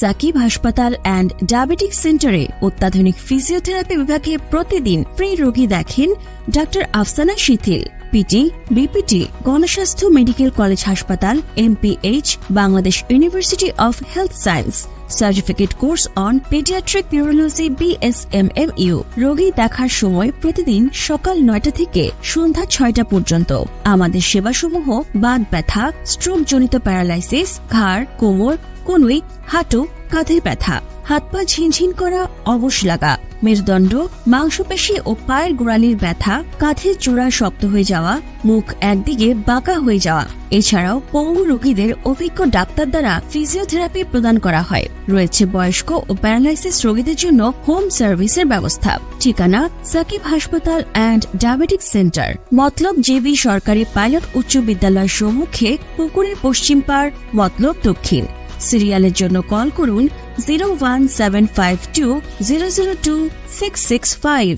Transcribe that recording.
সাকিব হাসপাতাল and diabetic সেন্টারে অত্যাধুনিক ফিজিওথেরাপি বিভাগে প্রতিদিন ফ্রি রোগী দেখেন doctor Afsana Shithil, PT, BPT, গণস্বাস্থ্য মেডিকেল কলেজ হাসপাতাল, MPH, Bangladesh university of health science, certificate course on paediatric neurology BSMMU রোগী দেখার সময় প্রতিদিন সকাল নয়টা থেকে সন্ধ্যা ছয়টা পর্যন্ত। আমাদের সেবাসমূহ বাদ ব্যথা স্ট্রোক জনিত প্যারালাইসিস ঘাড়, কোমর, কনুই হাঁটু কাঁধের ব্যথা, হাত পা ঝিনঝিন করা, অবশ লাগা, মেরুদণ্ড, মাংসপেশি ও পায়ের গোড়ালির ব্যথা কাঁধের জোড়া শক্ত হয়ে যাওয়া, মুখ একদিকে বাঁকা হয়ে যাওয়া। এছাড়াও পঙ্গু রোগীদের অভিজ্ঞ ডাক্তার দ্বারা ফিজিওথেরাপি প্রদান করা হয়। রয়েছে বয়স্ক ও প্যারালাইসিস রোগীদের জন্য হোম সার্ভিসের ব্যবস্থা। ঠিকানা সাকিব হাসপাতাল and diabetic centre. Matlab JB সরকারি পাইলট উচ্চ বিদ্যালয় সম্মুখে পুকুরের পশ্চিম পার মতলব দক্ষিণ। সিরিয়ালের জন্য কল করুন zero one seven five two zero zero two six six five.